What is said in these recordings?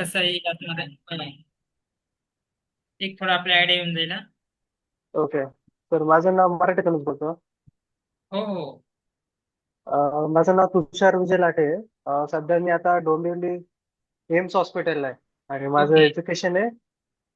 कसं. एक थोडा आपल्या आयडिया येऊन जाईल हा. ओके तर माझं नाव मराठीतूनच बोलतो. हो हो. अं, माझं नाव तुषार विजय लाटे आहे. अं, सध्या मी आता डोंबिवली एम्स हॉस्पिटलला आहे. आणि माझं ओके. एज्युकेशन आहे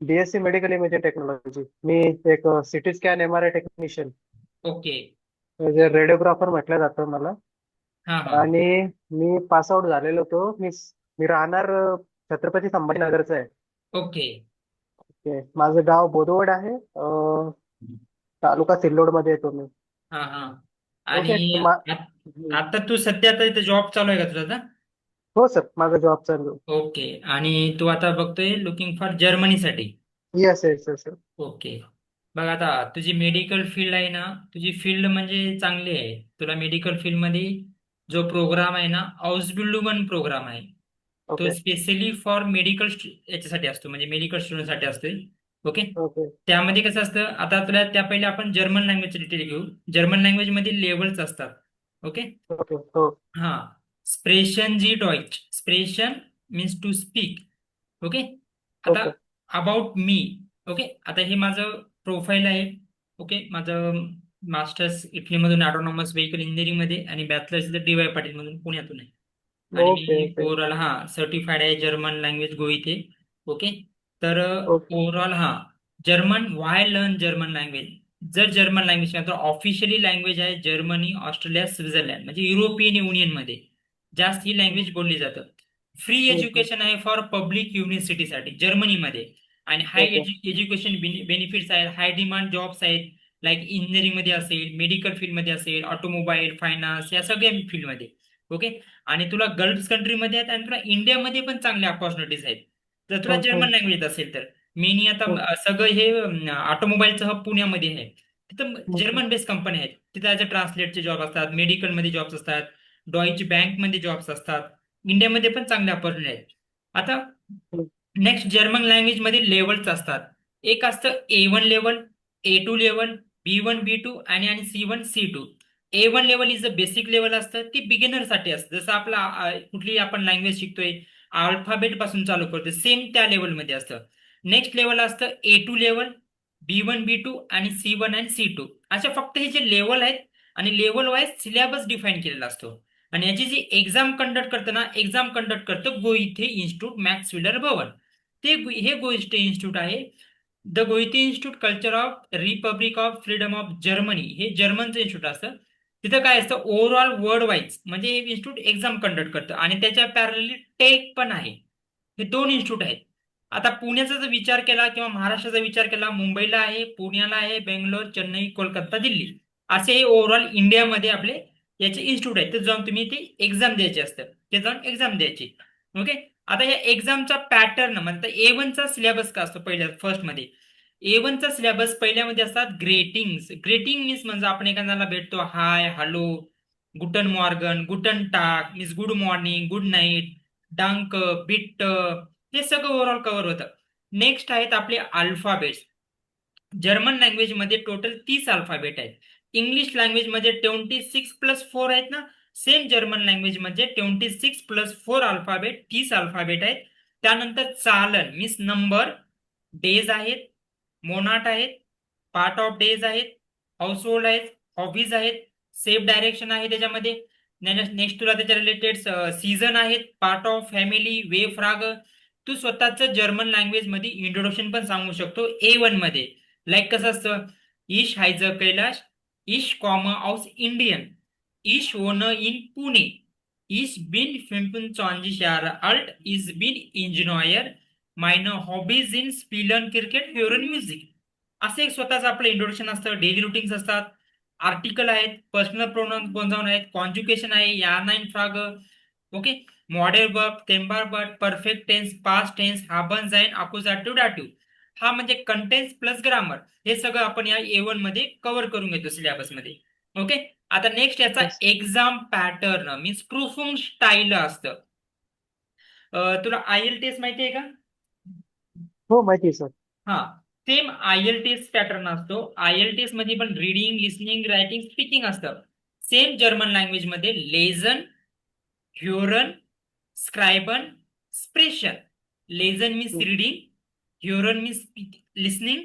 बीएससी मेडिकल इमेजिंग टेक्नॉलॉजी मी एक CT scan M R I technician okay. म्हणजे रेडिओग्राफर म्हटलं जातं मला. हा हा. आणि मी पास आउट झालेलो होतो. मी मी राहणार छत्रपती संभाजीनगरचा आहे. ओके. ओके. माझं गाव बोदवड आहे. अं, तालुका सिल्लोडमध्ये येतो मी. हा हा. ओके आणि मा- आत- आता तू सध्या आता इथे जॉब चालू आहे का तुझा आता? हो सर. माझा जॉब चालू ओके. आणि तू आता बघतोय looking for जर्मनीसाठी yes yes yes sir okay. बघ आता तुझी मेडिकल फील्ड आहे ना तुझी फील्ड म्हणजे चांगली आहे. तुला मेडिकल फील्डमध्ये जो प्रोग्राम आहे ना औसबिल्डुमन प्रोग्राम आहे. तो स्पेशली फॉर मेडिकल याच्यासाठी असतो म्हणजे मेडिकल स्टुडंटसाठी असतोय. ओके ओके त्यामध्ये कसं असतं आता तुला त्या पहिले आपण जर्मन लँग्वेजचे डिटेल घेऊ. जर्मन लँग्वेजमध्ये लेवल्स असतात. ओके ओके हो. हा. स्प्रेशन जी डॉइच स्प्रेशन मीन्स टू स्पीक ओके आता अबाउट मी ओके आता हे माझं प्रोफाईल आहे. ओके माझं मास्टर्स इटलीमधून ऑटोनॉमस व्हेकल इंजिनिअरिंगमध्ये आणि बॅचलर्स डी वाय पाटील मधून पुण्यातून आहे. आणि ओके ओव्हरऑल हा सर्टिफाईड आहे जर्मन लँग्वेज गो इथे ओके? तर ओके. ओव्हरऑल हा German why learn German language जर जर्मन लँग्वेज तर ऑफिशियली लँग्वेज आहे जर्मनी ऑस्ट्रेलिया स्वित्झर्लंड म्हणजे युरोपियन युनियनमध्ये. जास्त ही लँग्वेज बोलली जातं. Free okay. एज्युकेशन आहे फॉर पब्लिक युनिव्हर्सिटीसाठी जर्मनीमध्ये आणि हाय ओके. एज्युकेशन बेनिफिट्स आहेत हाय डिमांड जॉब्स आहेत लाईक इंजिनिअरिंगमध्ये असेल मेडिकल फील्डमध्ये असेल ऑटोमोबाईल फायनान्स या सगळ्या फील्डमध्ये ओके आणि तुला गल्फ कंट्रीमध्ये आहेत आणि तुला इंडियामध्ये पण चांगल्या ऑपॉर्च्युनिटीज आहेत. जर तुला जर्मन लँग्वेज असेल तर. मेनी आता अ, सगळं हे ऑटोमोबाईलचं हब पुण्यामध्ये आहे. तिथं जर्मन बेस्ड कंपनी आहेत. तिथे ॲज अ ट्रान्सलेटचे जॉब असतात मेडिकलमध्ये जॉब्स असतात डॉईच बँकमध्ये जॉब्स असतात. इंडियामध्ये पण चांगल्या ऑपॉर्च्युनिटी आहेत. आता नेक्स्ट जर्मन लँग्वेजमध्ये लेवल्स असतात. एक असतं A one level A two level B one B two आणि आणि C one C two A one level is a basic level असतं ती बिगिनरसाठी असतं. जसं आपला कुठली आपण लँग्वेज शिकतोय अल्फाबेटपासून चालू करतोय सेम त्या लेवलमध्ये असतं. नेक्स्ट लेवल असतं A two level B one B two आणि C one and C two अशा फक्त हे जे लेवल आहेत आणि लेवल वाईज सिलेबस डिफाईन केलेला असतो. आणि याची जी एक्झाम कंडक्ट करतं ना एक्झाम कंडक्ट करतं गोईथे इन्स्टिट्यूट मॅक्स विलर भवन ते हे गोइस्टे इन्स्टिट्यूट आहे. The Goethe institute culture of republic of freedom of Germany हे जर्मनचं इन्स्टिट्यूट असतं. तिथं काय असतं ओव्हरऑल वर्ल्ड वाईज म्हणजे हे इन्स्टिट्यूट एक्झाम कंडक्ट करतं. आणि त्याच्या पॅरलली टेक पण आहे. हे दोन इन्स्टिट्यूट आहेत. आता पुण्याचा जर विचार केला किंवा महाराष्ट्राचा विचार केला मुंबईला आहे पुण्याला आहे बेंगलोर चेन्नई कोलकाता दिल्ली असे हे ओव्हरऑल इंडियामध्ये आपले याचे इन्स्टिट्यूट आहेत. ते जाऊन तुम्ही ते एक्झाम द्यायचे असतं. ते जाऊन एक्झाम द्यायची. ओके आता या एक्झामचा पॅटर्न म्हणजे ए वनचा सिलेबस का असतो पहिल्या फर्स्टमध्ये ए वनचा सिलेबस पहिल्यामध्ये असतात ग्रेटिंग्स ग्रेटिंग मीन्स म्हणजे आपण एखाद्याला भेटतो हाय हॅलो गुटन मॉर्गन गुटन टाक means good morning good night डांक बिट हे सगळं ओव्हरऑल कव्हर होतं. नेक्स्ट आहेत आपले अल्फाबेट्स जर्मन लँग्वेजमध्ये टोटल तीस अल्फाबेट आहेत. इंग्लिश लँग्वेजमध्ये ट्वेंटी सिक्स प्लस फोर आहेत ना? सेम जर्मन लँग्वेजमध्ये twenty six plus four alphabet तीस अल्फाबेट आहेत. त्यानंतर चालन मीन्स नंबर डेज आहेत. मोनाट आहेत पार्ट ऑफ डेज आहेत हाऊसहोल्ड आहेत हॉबीज आहेत सेफ डायरेक्शन आहे त्याच्यामध्ये. नेक्स्ट तुला त्याच्या रिलेटेड सीझन आहेत पार्ट ऑफ फॅमिली वे फ्राग तू स्वतःच जर्मन लँग्वेजमध्ये इंट्रोडक्शन पण सांगू शकतो ए वनमध्ये. लाईक कसं असतं? ईश हायज कैलाश ईश कॉम ऑफ इंडियन इश ओन इन पुणे इश बिन फिम्पन 25 Jahre अल्ट इज बिन इंजिनॉयर Meine Hobbys sind Spielen, Cricket, Hören Music. असे एक स्वतःच आपलं इंट्रोडक्शन असतं. डेली रुटीन्स असतात. आर्टिकल आहेत. पर्सनल प्रोनाउन प्रोनाउन आहेत. कॉन्ज्युकेशन आहे. या नाईन फ्राग okay modal verb temper verb perfect tense past tense हाबन जाईन अकुजाटिव्ह डाटिव्ह हा म्हणजे कंटेन्स प्लस ग्रामर हे सगळं आपण या ए वनमध्ये कव्हर करून घेतो सिलेबसमध्ये. ओके आता नेक्स्ट याचा. एक्झाम पॅटर्न मीन्स प्रूफिंग स्टाईल असतं. तुला आय एल टेस्ट माहिती आहे का? हो माहिती सर हा. Same IELTS pattern असतो. आय एल टेस्टमध्ये पण रिडिंग लिसनिंग रायटिंग स्पीकिंग असतं. सेम जर्मन लँग्वेजमध्ये लेझन ह्युरन स्क्रायबन स्प्रेशन लेझन मीन्स. रिडिंग ह्युरन मीन्स लिसनिंग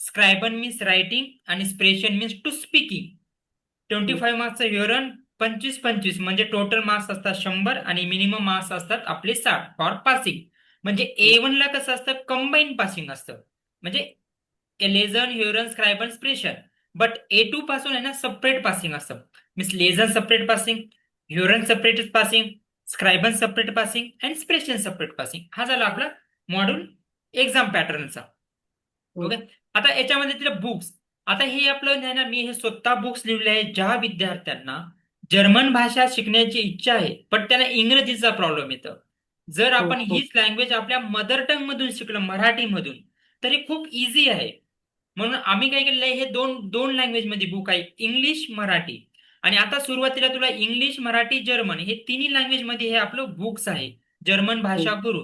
स्क्रायबन मीन्स रायटिंग आणि स्प्रेशन means to speaking twenty five मार्क्सचं ह्युरन पंचवीस पंचवीस. म्हणजे टोटल मार्क्स असतात शंभर आणि मिनिमम मार्क्स असतात आपले साठ फॉर पासिंग म्हणजे ए वन ला कसं असतं? कंबाईन पासिंग असतं. म्हणजे लेझन ह्युरन स्क्रायबन स्प्रेशन बट ए टू पासून आहे ना सेपरेट पासिंग असतं. मीन्स लेझन सपरेट पासिंग ह्युरन सेपरेट पासिंग स्क्रायबन सेपरेट पासिंग अँड स्प्रेशन सेपरेट पासिंग हा झाला आपला मॉड्यूल एक्झाम पॅटर्नचा ओके आता याच्यामध्ये तिला बुक्स आता हे आपलं आहे ना मी हे स्वतः बुक्स लिहिले आहे ज्या विद्यार्थ्यांना जर्मन भाषा शिकण्याची इच्छा आहे पण त्यांना इंग्रजीचा प्रॉब्लेम येतं. जर आपण हो, हो. हीच लँग्वेज आपल्या मदर टंग मधून शिकलो मराठीमधून तर हे खूप इझी आहे. म्हणून आम्ही काय केलेलं आहे हे दोन दोन लँग्वेजमध्ये बुक आहे इंग्लिश मराठी. आणि आता सुरुवातीला तुला इंग्लिश मराठी जर्मन हे तिन्ही लँग्वेजमध्ये हे आपलं बुक्स आहे. जर्मन भाषा गुरु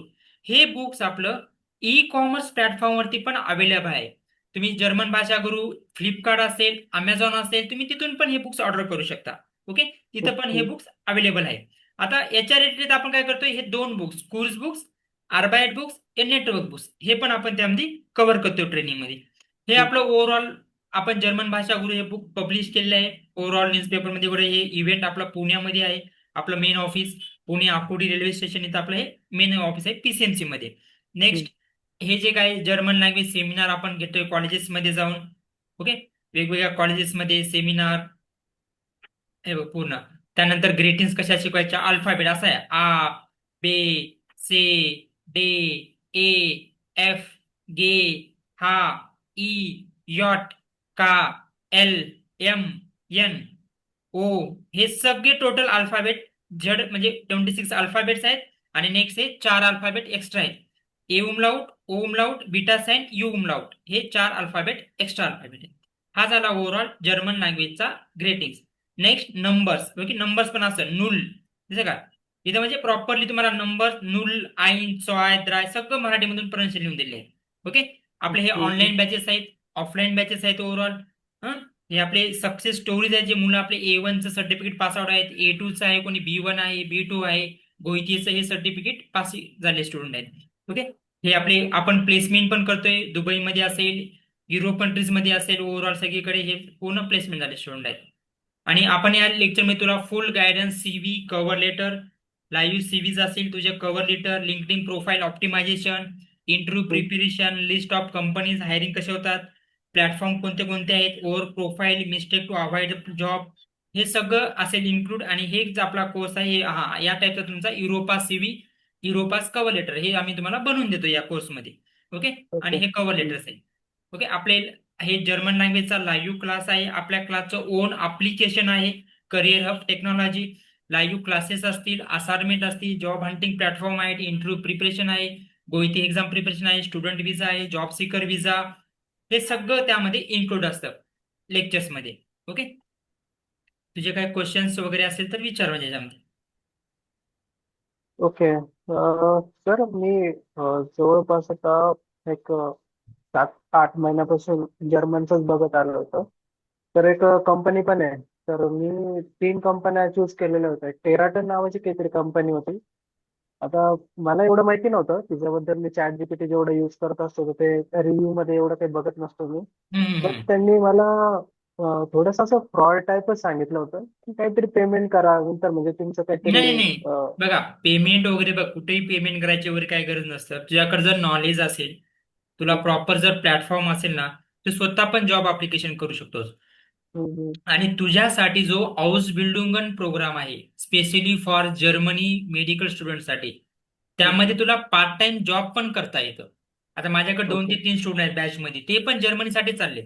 हे बुक्स आपलं ई कॉमर्स प्लॅटफॉर्मवरती पण अवेलेबल आहे. तुम्ही जर्मन भाषा गुरु फ्लिपकार्ट असेल अमेझॉन असेल तुम्ही तिथून पण हे बुक्स ऑर्डर करू शकता. ओके तिथं पण हे. बुक्स अवेलेबल आहे. आता याच्या रिलेटेड आपण काय करतोय? हे दोन बुक्स कोर्स बुक्स आर्बाइट बुक्स हे नेटवर्क बुक्स हे पण आपण त्यामध्ये कव्हर करतो ट्रेनिंगमध्ये. हे. आपलं ओव्हरऑल आपण जर्मन भाषा गुरु हे बुक पब्लिश केलेलं आहे. ओव्हरऑल न्यूजपेपरमध्ये वगैरे हे इव्हेंट आपला पुण्यामध्ये आहे. आपलं main office Pune Akurdi railway station इथं आपलं हे मेन ऑफिस आहे पीसीएमसी मध्ये. नेक्स्ट हे जे काही जर्मन लँग्वेज सेमिनार आपण घेतोय कॉलेजेसमध्ये जाऊन ओके वेगवेगळ्या कॉलेजेसमध्ये सेमिनार हे बघ पूर्ण. त्यानंतर ग्रीटिंग्स कशा शिकवायच्या? अल्फाबेट असा आहे. आ बे से डे ए एफ गे हा ई यॉट का एल एम एन ओ हे सगळे टोटल अल्फाबेट झड म्हणजे ट्वेंटी सिक्स अल्फाबेट्स आहेत आणि नेक्स्ट हे चार अल्फाबेट एक्स्ट्रा आहेत. ए उमलाउट ओ उमलाउट बीटा साइन यू उमलाउट हे चार अल्फाबेट एक्स्ट्रा अल्फाबेट आहेत. हा झाला ओव्हरऑल जर्मन लँग्वेजचा ग्रेटिंग्स नेक्स्ट नंबर्स की नंबर्स पण असं. नुल दिसं का? इथं म्हणजे प्रॉपरली तुम्हाला नंबर नुल आईन चॉय द्राय सगळं मराठीमधून पर्यंत लिहून दिले आहे ओके? आपले हे ओके. ऑनलाईन बॅचेस आहेत ऑफलाईन बॅचेस आहेत ओव्हरऑल हे? आपले सक्सेस स्टोरीज आहेत जे मुलं आपले ए वनचं सर्टिफिकेट पास आउट आहेत ए टूचं आहे कोणी बी वन आहे बी टू आहे गोहितीचं हे सर्टिफिकेट पास झाले स्टुडंट आहेत. ओके? हे आपले आपण प्लेसमेंट पण करतोय दुबईमध्ये असेल युरोप कंट्रीजमध्ये असेल ओव्हरऑल सगळीकडे हे पूर्ण प्लेसमेंट झाले स्टुडंट आहेत. आणि आपण या लेक्चरमध्ये तुला full guidance CV cover letter live CVs असेल तुझे cover letter LinkedIn profile optimisation interview preparation list of companies hiring कसे होतात प्लॅटफॉर्म कोणते कोणते आहेत over profile mistake to avoid job हे सगळं असेल इन्क्लूड आणि हे जो आपला कोर्स आहे हे- हा या टाईपचा तुमचा Europa CV Europass cover letter हे आम्ही तुम्हाला बनवून देतो या कोर्समध्ये ओके. आणि हे कव्हर लेटर्स आहे. ओके आपले हे जर्मन लँग्वेजचा लाईव्ह क्लास आहे. आपल्या क्लासचं ओन अप्लिकेशन आहे. Career hub technology live classes असतील असाइनमेंट असतील जॉब हंटिंग प्लॅटफॉर्म आहे इंटरव्ह्यू प्रिपरेशन आहे गोईती एक्झाम प्रिपरेशन आहे स्टुडंट विजा आहे जॉब सीकर विजा हे सगळं त्यामध्ये इन्क्लूड असतं लेक्चर्समध्ये ओके तुझे काय क्वेश्चन्स वगैरे असेल तर विचार म्हणजे त्यामध्ये ओके सर मी जवळपास आता एक सात आठ महिन्यापासून जर्मनचंच बघत आलो होतो. तर एक कंपनी पण आहे. तर मी तीन कंपन्या चूज केलेल्या होत्या. टेराटन नावाची काहीतरी कंपनी होती. आता मला एवढं माहिती नव्हतं. तिच्याबद्दल मी चॅट जीपीटी जेवढं युज करत असतो तर ते रिव्ह्यू मध्ये एवढं काही बघत नसतो मी. हम्म. त्यांनी मला थोडंसं असं फ्रॉड टाईपच सांगितलं होतं की काहीतरी पेमेंट करा. नंतर म्हणजे तुमचं काहीतरी बघा पेमेंट वगैरे बघ कुठेही पेमेंट करायची वगैरे काही गरज नसतं. तुझ्याकडे जर नॉलेज असेल तुला प्रॉपर जर प्लॅटफॉर्म असेल ना तू स्वतः पण जॉब अप्लिकेशन करू शकतोस. हम्म, हम्म. आणि तुझ्यासाठी जो हाऊस बिल्डिंगन प्रोग्राम आहे स्पेशली फॉर जर्मनी मेडिकल स्टुडंटसाठी त्यामध्ये तुला पार्ट टाइम जॉब पण करता येतं. आता माझ्याकडे दोन ते. तीन स्टुडंट आहेत बॅच मध्ये ते पण जर्मनीसाठी चालले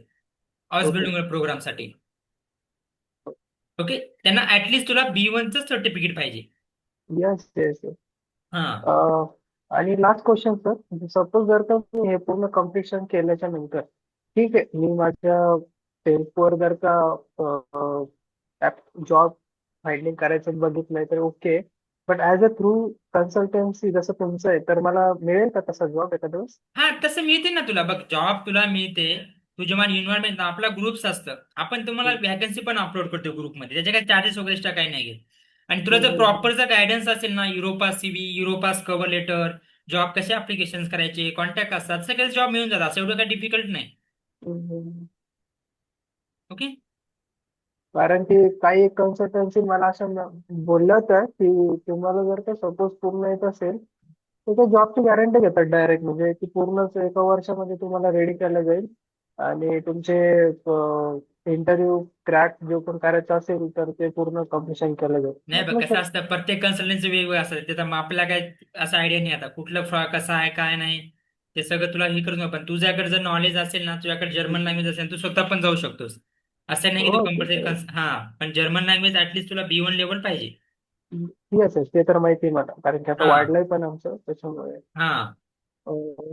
हाऊस ओके. बिल्डिंग प्रोग्रामसाठी ओके? त्यांना ऍटलिस्ट तुला बी वनचं सर्टिफिकेट पाहिजे. हा. आणि लास्ट क्वेश्चन सर सपोज जर का मी हे पूर्ण कम्प्लिशन केल्याच्यानंतर ठीक आहे मी माझ्या सेल्फवर जर का जॉब फाइंडिंग करायचं बघितलंय तर okay but as a through consultancy जसं तुमचं आहे तर मला मिळेल का तसा जॉब एखाद्या वेळेस? हा तसं मिळते ना तुला. बघ जॉब तुला मिळते तुझ्या मला एन्व्हायरमेंट आपला ग्रुप्स असतं. आपण तुम्हाला व्हॅकन्सी पण अपलोड करतो ग्रुपमध्ये त्याचे काही चार्जेस वगैरे काही नाही घेत. आणि तुला जर. प्रॉपर जर गायडन्स असेल ना Europass CV Europass cover letter job कसे ऍप्लिकेशन करायचे कॉन्टॅक्ट असतात सगळे जॉब मिळून जातात असं एवढं काही डिफिकल्ट नाही. ओके कारण की काही कन्सल्टन्सी मला असं बोलल्या होत्या की तुम्हाला जर का सपोज पूर्ण येत असेल तर ते जॉबची गॅरंटी घेतात डायरेक्ट म्हणजे की पूर्णच एका वर्षामध्ये तुम्हाला रेडी केलं जाईल आणि तुमचे इंटरव्ह्यू क्रॅक जो पण करायचा असेल तर ते पूर्ण कम्प्लिशन केलं जाईल. नाही बघ कसं असतं प्रत्येक कन्सल्टन्सी वेगवेगळं असतं. त्याचा आपल्याला काय असा आयडिया नाही आता. कुठलं फ्रॉ कसं आहे काय नाही ते सगळं तुला हे करून पण तुझ्याकडे जर नॉलेज असेल ना तुझ्याकडे जर्मन लँग्वेज असेल तू स्वतः पण जाऊ शकतोस. असं नाही की तू हो ते कंपल्सरी तर हा पण जर्मन लँग्वेज ऍटलीस्ट तुला बी वन लेवल पाहिजे. येस येस ते तर माहिती आहे मला. कारण की आता हा. वाढलंय पण आमचं त्याच्यामुळे. हा. अं,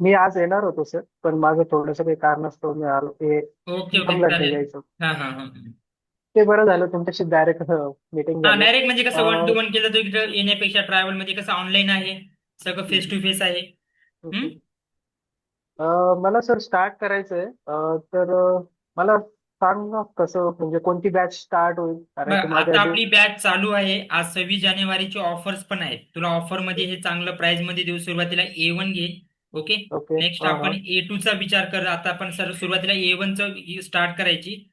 मी आज येणार होतो सर पण माझं थोडंसं काही कारणास्तव मी आलो. हे ओके ओके. नाही चालेल. यायचं. हा हा हा. ते बरं झालं तुमच्याशी डायरेक्ट मीटिंग हा झाली. डायरेक्ट म्हणजे कसं वन टू अं, वन केलं तर इकडं येण्यापेक्षा ट्रॅव्हलमध्ये कसं ऑनलाईन आहे सगळं फेस टू फेस आहे. हम्म? अं, मला सर स्टार्ट करायचंय. अं, तर अं, मला सांग ना कसं म्हणजे कोणती बॅच स्टार्ट होईल? कारण की माझ्या आता आधी आपली बॅच चालू आहे. आज सव्वीस जानेवारीचे ऑफर्स पण आहेत. तुला ऑफरमध्ये हे चांगलं प्राइसमध्ये देऊ सुरुवातीला ए वन घे. ओके? नेक्स्ट आपण ए टू चा विचार कर आता आपण सर सुरुवातीला ए वन च स्टार्ट करायची.